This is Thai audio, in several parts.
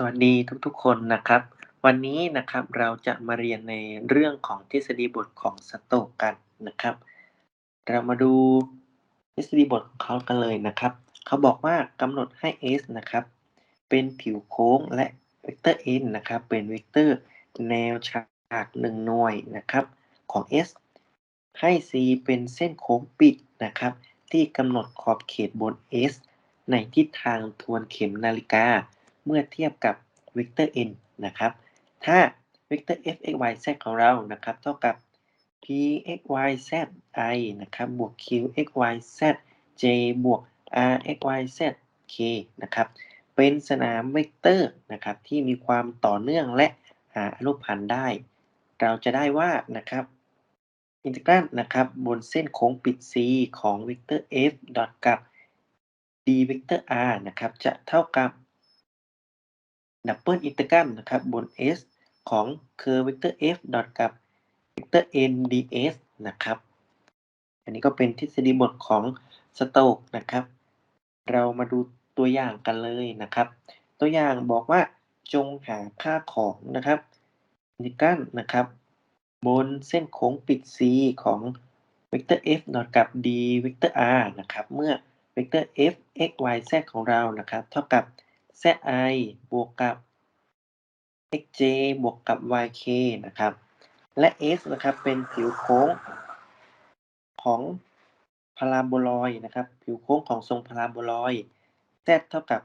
สวัสดีทุกๆ คนนะครับ วันนี้นะครับเราจะมาเรียนในเรื่องของทฤษฎีบทของสโตกกันนะครับ เรามาดูทฤษฎีบทของเขากันเลยนะครับ เขาบอกว่ากำหนดให้ s นะครับ เป็นผิวโค้งและเวกเตอร์ n นะครับ เป็นเวกเตอร์แนวฉากหนึ่งหน่วยนะครับของ s ให้ c เป็นเส้นโค้งปิดนะครับ ที่กำหนดขอบเขตบน s ในทิศทางทวนเข็มนาฬิกา เมื่อเทียบกับเวกเตอร์ n นะครับ ถ้าเวกเตอร์ f x y z ของเรานะครับ เท่ากับ p x y z i นะครับบวก q x y z j บวก r x y z k นะครับ เป็นสนามเวกเตอร์นะครับที่มีความต่อเนื่องและหาอนุพันธ์ได้ เราจะได้ว่านะครับอินทิกรัลนะครับบนเส้นโค้งปิด c ของเวกเตอร์ f ดอทกับ d เวกเตอร์ r นะครับจะเท่ากับ ดับเบิลอินทิกรัลนะครับบน s ของเคอร์เวกเตอร์ f ดอทกับเวกเตอร์ n ds นะครับ อันนี้ก็เป็นทฤษฎีบทของสโตกนะครับ เรามาดูตัวอย่างกันเลยนะครับ ตัวอย่างบอกว่าจงหาค่าของนะครับอินทิกรัลนะครับ บนเส้นโค้งปิด c ของเวกเตอร์ f ดอทกับ d เวกเตอร์ r นะครับ เมื่อเวกเตอร์ f x y z ของเรานะครับ เท่ากับ zi บวกกับ xj บวกกับ yk นะครับ และ s นะครับเป็นผิวโค้งของพาราโบลอยนะครับ ผิวโค้งของทรงพาราโบลอย z เท่ากับ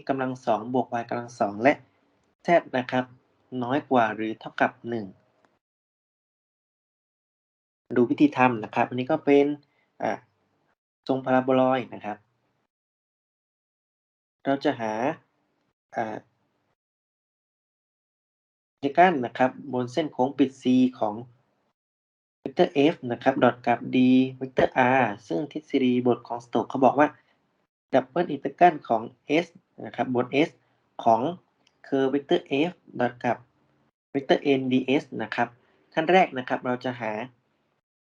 x กำลังสองบวก y กำลังสองและ z นะครับ น้อยกว่าหรือเท่ากับ 1 ดูวิธีทำนะครับ อันนี้ก็เป็นทรงพาราโบลอยนะครับ เราจะหา อ่าอินทิกรัลนะครับ บนเส้นโค้งปิด c ของเวกเตอร์ f นะครับดอทกับ d เวกเตอร์ r ซึ่งทฤษฎีบทของสโตกเขาบอกว่าดับเบิลอินทิกรัลของ s นะครับบน s ของเคอร์เวกเตอร์ f ดอทกับเวกเตอร์ n ds นะครับขั้นแรกนะครับเราจะหา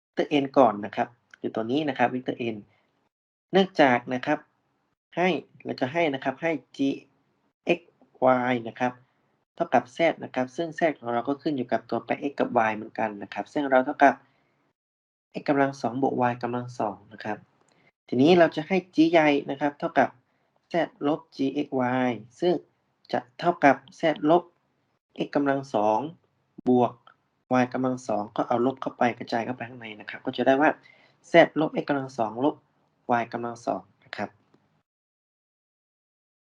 เวกเตอร์ n ก่อนนะครับคือตัวนี้นะครับเวกเตอร์ n เนื่องจากนะครับให้เราจะให้นะครับให้ g y นะครับเท่ากับ z นะครับ ซึ่ง z ของเราก็ขึ้นอยู่กับตัวแปร x กับ y เหมือนกันนะครับ ซึ่งเราเท่ากับ x กำลังสองบวก y กำลังสองนะครับ ทีนี้เราจะให้ g ใหญ่นะครับ เท่ากับ z ลบ g x y ซึ่งจะเท่ากับ z ลบ x กำลังสองบวก y กำลังสองก็เอาลบเข้าไปกระจายเข้าไปข้างในนะครับ ก็จะได้ว่า z ลบ x กำลังสองลบ y กำลังสองนะครับ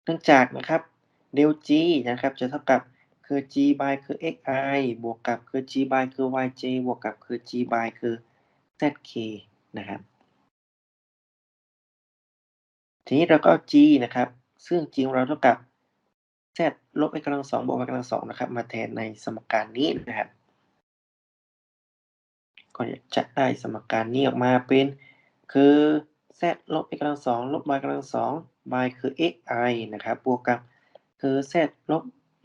เนื่องจากนะครับ del g นะครับ จะเท่ากับคือ g by คือ xi บวกกับคือ g by คือ yj บวกกับคือ g by คือ zk นะครับ ทีนี้เราก็ g นะครับ ซึ่ง g ของเราเท่ากับ z ลบ x กำลังสองบวก y กำลังสองนะครับ มาแทนในสมการนี้นะครับ ก็จะได้สมการนี้ออกมาเป็น คือ z ลบ x กำลังสองลบ y กำลังสอง y คือ xi นะครับ บวกกับ คือ z ลบ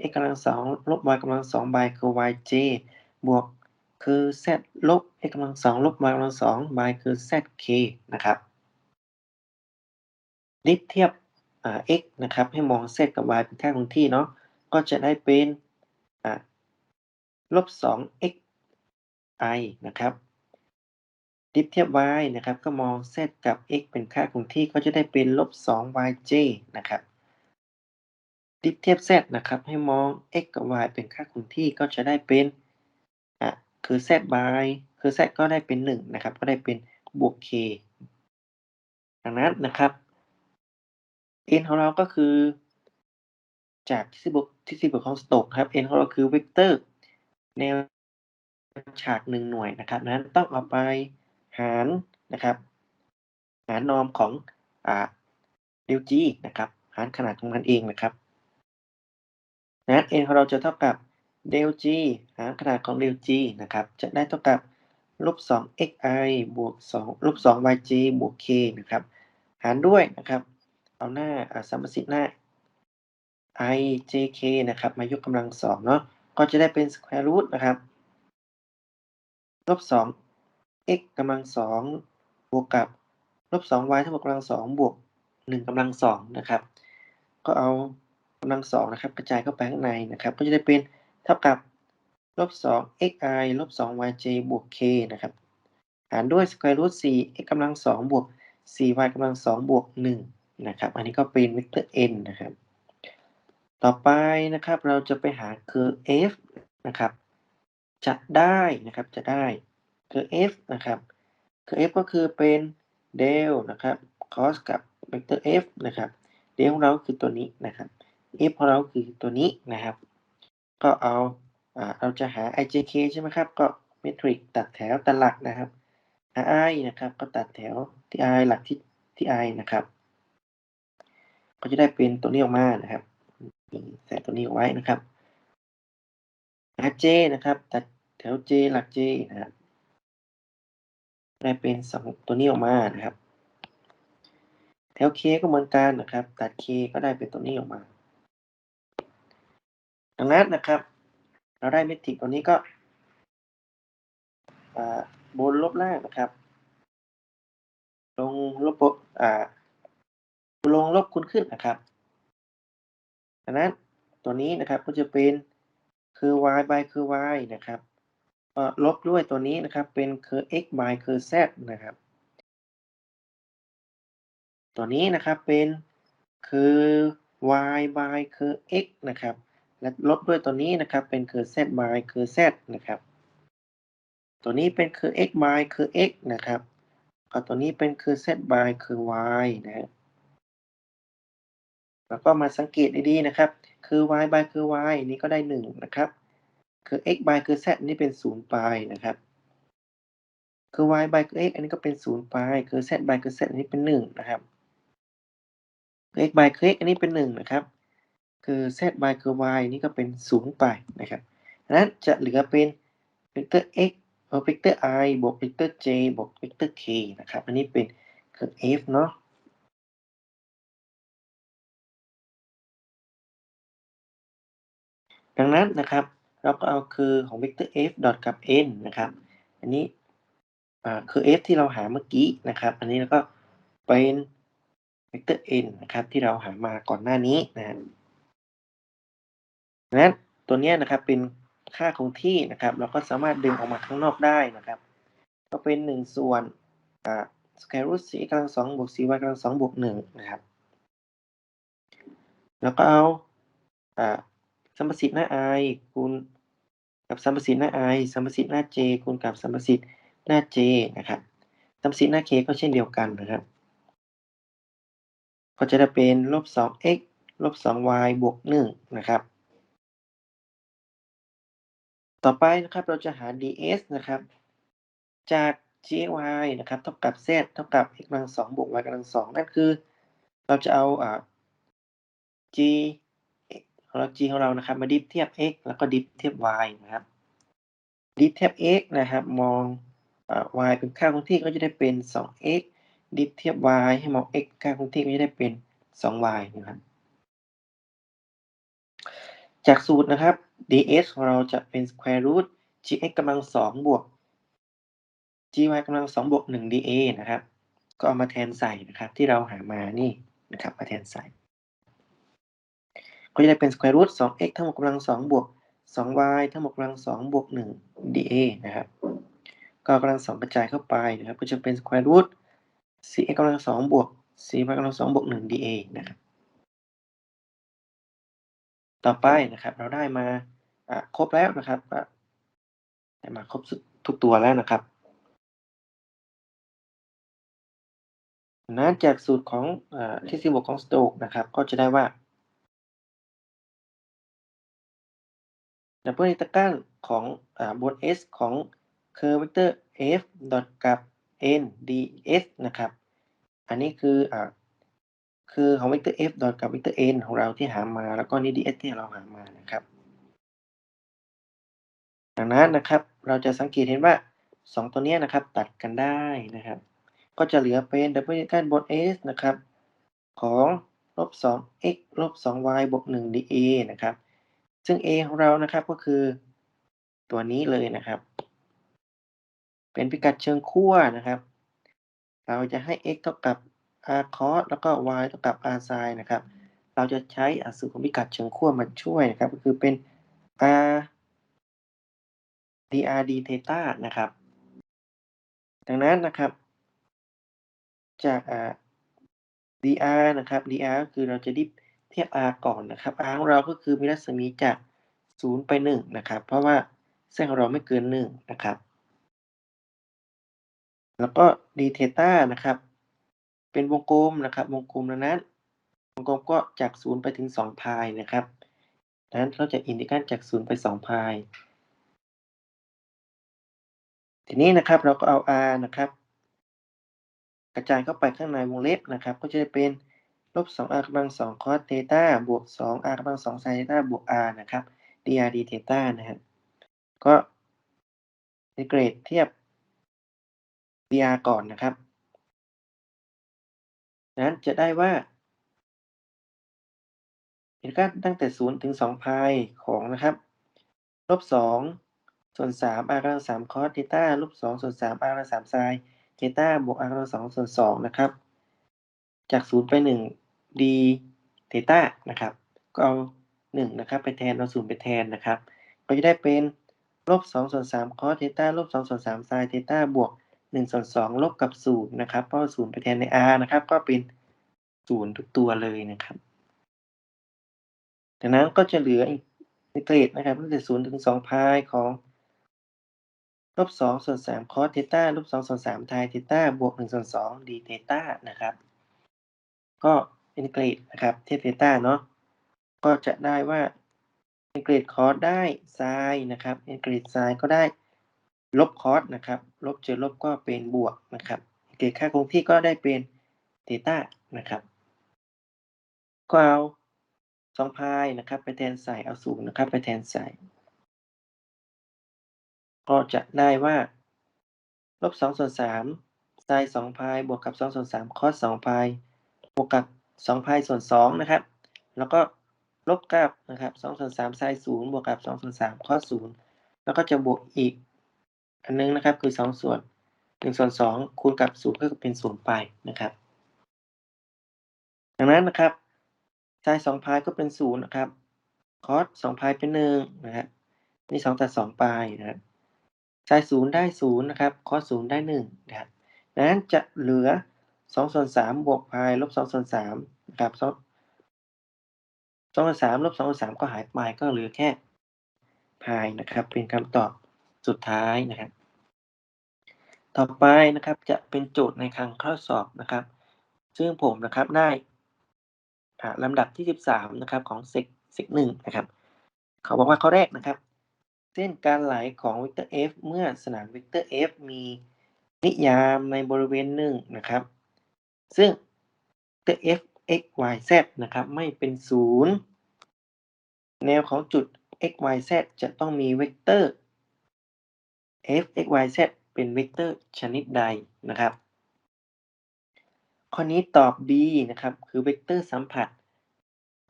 x กำลังสองลบ y กำลังสอง y คือ yj บวกคือ z ลบ x กำลังสองลบ y กำลังสอง y คือ zk นะครับดิฟเทียบ x นะครับ ให้มอง z กับ y เป็นค่าคงที่เนาะก็จะได้เป็นลบสอง x i นะครับดิฟเทียบ y นะครับ ก็มอง z กับ x เป็นค่าคงที่ก็จะได้เป็นลบสอง yj นะครับ ดิฟเทียบ z นะครับ ให้มอง x กับ y เป็นค่าคงที่ก็จะได้เป็น อะ คือ z by คือ z ก็ได้เป็น 1 นะครับ ก็ได้เป็นบวก k ดังนั้นนะครับ n ของเราก็คือ จากทฤษฎีบททฤษฎีบทของสโตกครับ n ของเราคือเวกเตอร์แนวฉากหนึ่งหน่วยนะครับนั้นต้องเอาไปหารนะครับ หารนอมของอ่าเดลจีนะครับ หารขนาดของมันเองนะครับ นั้น n ของเราจะเท่ากับเดลจีหารขนาดของเดลจีนะครับ จะได้เท่ากับลบสอง xi บวกสองลบสอง yj บวก k นะครับ หารด้วยนะครับ เอาหน้าอสมสิทธิ์หน้า i jk นะครับ มายกกำลังสองเนาะ ก็จะได้เป็น square root นะครับ ลบสอง x กำลังสองบวกกับ ลบสอง y ทั้งหมดกำลังสองบวกหนึ่งกำลังสองนะครับ ก็เอา กำลังสองนะครับกระจายเข้าไปข้างในนะครับก็จะได้เป็นเท่ากับลบสอง xi ลบสอง yj บวก k นะครับหารด้วย square root สี่ x กำลังสองบวกสี่ y กำลังสองบวกหนึ่งนะครับอันนี้ก็เป็นเวกเตอร์ n นะครับต่อไปนะครับเราจะไปหา curve f นะครับจะได้นะครับจะได้ curve f นะครับ curve f ก็คือเป็น del นะครับ cos กับเวกเตอร์ f นะครับ del ของเราคือตัวนี้นะครับ f ของเราคือตัวนี้นะครับ ก็เอาเราจะหา ijk ใช่ไหมครับ ก็เมทริกตัดแถวตัดหลักนะครับ i นะครับ ก็ตัดแถวที่ i หลักที่ที่ i นะครับ ก็จะได้เป็นตัวนี้ออกมานะครับใส่ตัวนี้ไว้นะครับ rj นะครับ ตัดแถว j หลัก j นะครับได้เป็นสองตัวนี้ออกมานะครับ แถว k ก็เหมือนกันนะครับ ตัด k ก็ได้เป็นตัวนี้ออกมา ดังนั้นนะครับ เราได้เมทริกตัวนี้ก็บนลบล่างนะครับ ลงลบอ่าลงลบคูณขึ้นนะครับดังนั้นตัวนี้นะครับก็จะเป็นคือ y by คือ y นะครับลบด้วยตัวนี้นะครับ เป็นคือ x by คือ z นะครับ ตัวนี้นะครับเป็นคือ y by คือ x นะครับ และลบด้วยตัวนี้นะครับ เป็นคือ z by คือ z นะครับ ตัวนี้เป็นคือ x by คือ x นะครับก็ตัวนี้เป็นคือ z by คือ y นะฮะแล้วก็มาสังเกตดีๆนะครับ คือ y by คือ y นี่ก็ได้หนึ่งนะครับ คือ x by คือ z นี่เป็นศูนย์ปนะครับ คือ y by คือ x อันนี้ก็เป็นศูนย์ปคือ z by คือ z อันนี้เป็นหนึ่งนะครับคือ x by คือ x อันนี้เป็นหนึ่งนะครับ คือ z y คือ y นี่ก็เป็นศูนย์ปนะครับดังนั้นจะเหลือเป็นเวกเตอร์ x เวกเตอร์ i บวกเวกเตอร์ j บวกเวกเตอร์ k นะครับ อันนี้เป็นคือ f เนาะดังนั้นนะครับ เราก็เอาคือของเวกเตอร์ f ดอทกับ n นะครับ อันนี้คือ f ที่เราหาเมื่อกี้นะครับ อันนี้แล้วก็เป็นเวกเตอร์ n นะครับ ที่เราหามาก่อนหน้านี้นะ ดังนั้นตัวนี้นะครับเป็นค่าคงที่นะครับ เราก็สามารถดึงออกมาข้างนอกได้นะครับ ก็เป็นหนึ่งส่วนอ่า square root 4กำลังสองบวก 4y กำลังสองบวกหนึ่งนะครับ แล้วก็เอาอ่าสัมประสิทธิ์หน้า i คูณกับสัมประสิทธิ์หน้า i สัมประสิทธิ์หน้า j คูณกับสัมประสิทธิ์หน้า j นะครับสัมประสิทธิ์หน้า k ก็เช่นเดียวกันนะครับ ก็จะได้เป็นลบ 2x ลบ 2y บวก1นะครับ ต่อไปนะครับเราจะหา ds นะครับ จาก gy นะครับ เท่ากับ z เท่ากับ x กำลัง2บวก y กำลัง2นั่นคือ เราจะเอาอ่า g ของเรา g ของเรานะครับ มาดิฟเทียบ x แล้วก็ดิฟเทียบ y นะครับ ดิฟเทียบ x นะครับ มองอ่า y เป็นค่าคงที่ก็จะได้เป็น 2x ดิฟเทียบ y ให้มอง x ค่าคงที่ก็จะได้เป็น 2y นะครับ จากสูตรนะครับ ds ของเราจะเป็น square root gx กำลัง2บวก gy กำลัง2บวก1 dA นะครับ ก็เอามาแทนใส่นะครับ ที่เราหามานี่นะครับมาแทนใส่ ก็จะได้เป็น square root 2x ทั้งหมดกำลัง2บวก 2y ทั้งหมดกำลัง2บวก1 dA นะครับ ก็กำลัง2กระจายเข้าไปนะครับ ก็จะเป็น square root 4x กำลัง2บวก 4y กำลัง2บวก1 dA นะครับ ต่อไปนะครับ เราได้มาอ่าครบแล้วนะครับได้มาครบทุกตัวแล้วนะครับนั้นจากสูตรของอ่าทฤษฎีบวกของสโตกนะครับ ก็จะได้ว่าดับเบิลอินทิกรัลของอบน s ของเคอร์เวกเตอร์ f ดอทกับ n ds นะครับ อันนี้คืออ คือของเวกเตอร์ f ดอทกับเวกเตอร์ n ของเราที่หามา แล้วก็นี่ ds ที่เราหามานะครับดังนั้นนะครับเราจะสังเกตเห็นว่า 2 ตัวนี้นะครับตัดกันได้นะครับ ก็จะเหลือเป็นดับเบิลอินทิกรัลบน s นะครับ ของลบ 2x ลบ 2y บวก1 dA นะครับ ซึ่ง a ของเรานะครับก็คือตัวนี้เลยนะครับ เป็นพิกัดเชิงขั้วนะครับ เราจะให้ x เท่ากับ r cos แล้วก็ y เท่ากับ r sin นะครับ เราจะใช้อสูตรของพิกัดเชิงขั้วมาช่วยนะครับ ก็คือเป็น r dr d theta นะครับ ดังนั้นนะครับ จากอ่า dr นะครับ dr ก็คือเราจะดิฟเทียบ r ก่อนนะครับ r ของเราก็คือมีรัศมีจาก 0 ไป 1 นะครับ เพราะว่าเส้นของเราไม่เกิน 1 นะครับ แล้วก็ d theta นะครับ เป็นวงกลมนะครับ วงกลมดังนั้น วงกลมก็จาก0ไปถึง2พายนะครับดังนั้นเราจะอินทิกรัลจาก0ไป2พายทีนี้นะครับเราก็เอา r นะครับ กระจายเข้าไปข้างในวงเล็บนะครับ ก็จะเป็นลบ 2r กำลัง2 cos theta บวก 2r กำลัง2 sin theta บวก r นะครับ dr d theta นะครับก็อินทเกรตเทียบ dr ก่อนนะครับ นั้นจะได้ว่าอินทิกรัลตั้งแต่ 0 ถึง 2 พายของนะครับ ลบ 2 ส่วน 3 r กำลัง3 cos theta ลบ 2 ส่วน 3 r กำลัง3 sin theta บวก r กำลัง2ส่วน 2 นะครับ จาก 0 ไป 1 d theta นะครับ ก็เอา 1 นะครับ ไปแทน เอา 0 ไปแทนนะครับ ก็จะได้เป็นลบ2ส่วน3 cos theta ลบ2ส่วน3 sin theta บวก 1ส่วน2ลบกับ0นะครับ เพราะ0ไปแทนใน r นะครับ ก็เป็น0ทุกตัวเลยนะครับดังนั้นก็จะเหลืออินทิเกรตนะครับตั้งแต่0ถึง2พายของลบ2ส่วน3 cos theta ลบ2ส่วน3 sin theta บวก1ส่วน2 d theta นะครับ ก็อินทิเกรตนะครับเทียบ theta เนาะก็จะได้ว่าอินทิเกรต cos ได้ sin นะครับอินทิเกรต sin ก็ได้ลบ cos นะครับ ลบเจอลบก็เป็นบวกนะครับเกรตค่าคงที่ก็ได้เป็น theta นะครับก็เอา2พายนะครับไปแทนใส่เอา0นะครับไปแทนใส่ ก็จะได้ว่าลบ2ส่วน3 sin 2พายบวกกับ2ส่วน3 cos 2พายบวกกับ2พายส่วน2นะครับ แล้วก็ลบกับนะครับ2ส่วน3 sin 0บวกกับ2ส่วน3 cos 0แล้วก็จะบวกอีก อันนึงนะครับคือ2ส่วน1ส่วน2คูณกับ0ก็เป็น0ไปนะครับดังนั้นนะครับ sin 2พายก็เป็น0นย์นะครับ cos 2พายเป็น1นะครับนี่2ตัด2ไปนะครับ sin 0ได้0นย์นะครับ cos 0ได้1นะครับดังนั้นจะเหลือ2ส่วน3บวกพายลบ2ส่วน3นะครับ2 2ส่วน3ลบ2ส่วน3ก็หายไปก็เหลือแค่พายนะครับ เป็นคำตอบ สุดท้ายนะครับ ต่อไปนะครับจะเป็นโจทย์ในครั้งข้อสอบนะครับ ซึ่งผมนะครับได้ลำดับที่ 13 นะครับของเซกเซก1นะครับ เขาบอกว่าข้อแรกนะครับ เส้นการไหลของเวกเตอร์ f เมื่อสนามเวกเตอร์ f มีนิยามในบริเวณหนึ่งนะครับ ซึ่งเวกเตอร์ f x y z นะครับ ไม่เป็นศูนย์แนวของจุด x y z จะต้องมีเวกเตอร์ f x y z เป็นเวกเตอร์ชนิดใดนะครับข้อนี้ตอบ B นะครับ คือเวกเตอร์สัมผัส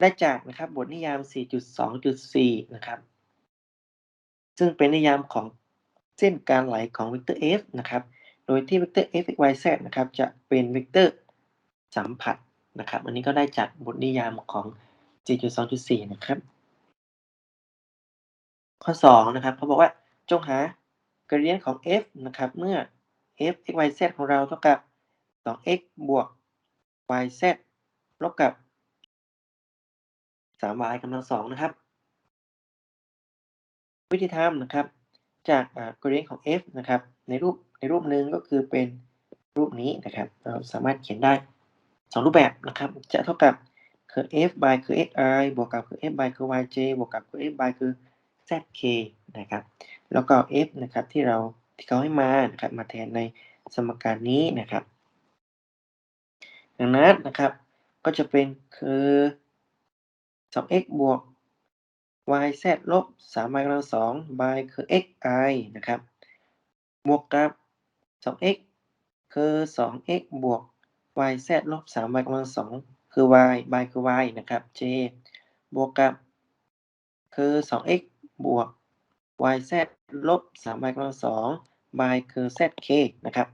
ได้จากนะครับบทนิยาม 4.2.4 นะครับ ซึ่งเป็นนิยามของเส้นการไหลของเวกเตอร์ f นะครับ โดยที่เวกเตอร์ f x y z นะครับ จะเป็นเวกเตอร์สัมผัสนะครับ อันนี้ก็ได้จากบทนิยามของ 4.2.4 นะครับ ข้อ 2 นะครับเขาบอกว่าจงหา gradient ของ f นะครับเมื่อ f x y z ของเราเท่ากับ 2x บวก yz ลบกับ 3y กำลัง2นะครับ วิธีทำนะครับ จากอ่า gradient ของ f นะครับในรูปในรูปหนึ่งก็คือเป็นรูปนี้นะครับ เราสามารถเขียนได้ 2 รูปแบบนะครับ จะเท่ากับคือ f by คือ xi บวกกับคือ f by คือ yj บวกกับคือ f by คือ zk นะครับแล้วก็ f นะครับที่เราที่เขาให้มานะครับมาแทนในสมการนี้นะครับ ดังนั้นนะครับก็จะเป็นคือ 2x บวก yz ลบ 3y กำลัง2 by คือ xi นะครับ บวกกับ 2x คือ 2x บวก yz ลบ 3y กำลัง2คือ y by คือ y นะครับ j บวกกับ คือ 2x บวก yz ลบ 3y กำลัง2 by คือ zk นะครับ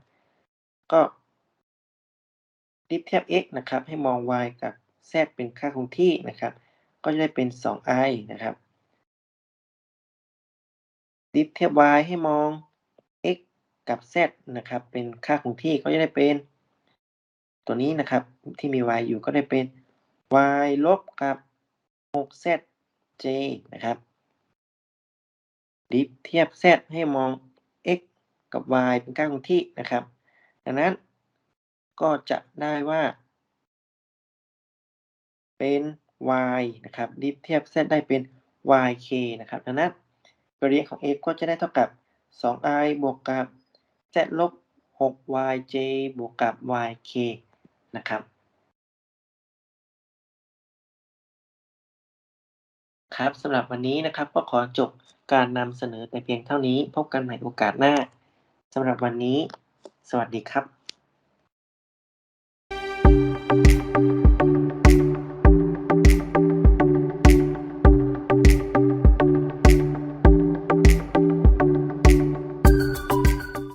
ก็ดิฟเทียบ x นะครับ ให้มอง y กับ z เป็นค่าคงที่นะครับ ก็จะได้เป็น 2i นะครับดิฟเทียบ y ให้มอง x กับ z นะครับ เป็นค่าคงที่ก็จะได้เป็น ตัวนี้นะครับที่มี y อยู่ก็ได้เป็น y ลบกับ 6zj นะครับ ดิฟเทียบ z ให้มอง x กับ y เป็นค่าคงที่นะครับ ดังนั้นก็จะได้ว่า เป็น y นะครับดิฟเทียบ z ได้เป็น yk นะครับ ดังนั้น gradient ของ x ก็จะได้เท่ากับ 2i บวกกับ z ลบ 6yj บวกกับ yk นะครับครับสำหรับวันนี้นะครับก็ขอจบ การนำเสนอแต่เพียงเท่านี้ พบกันใหม่โอกาสหน้าสำหรับวันนี้ สวัสดีครับ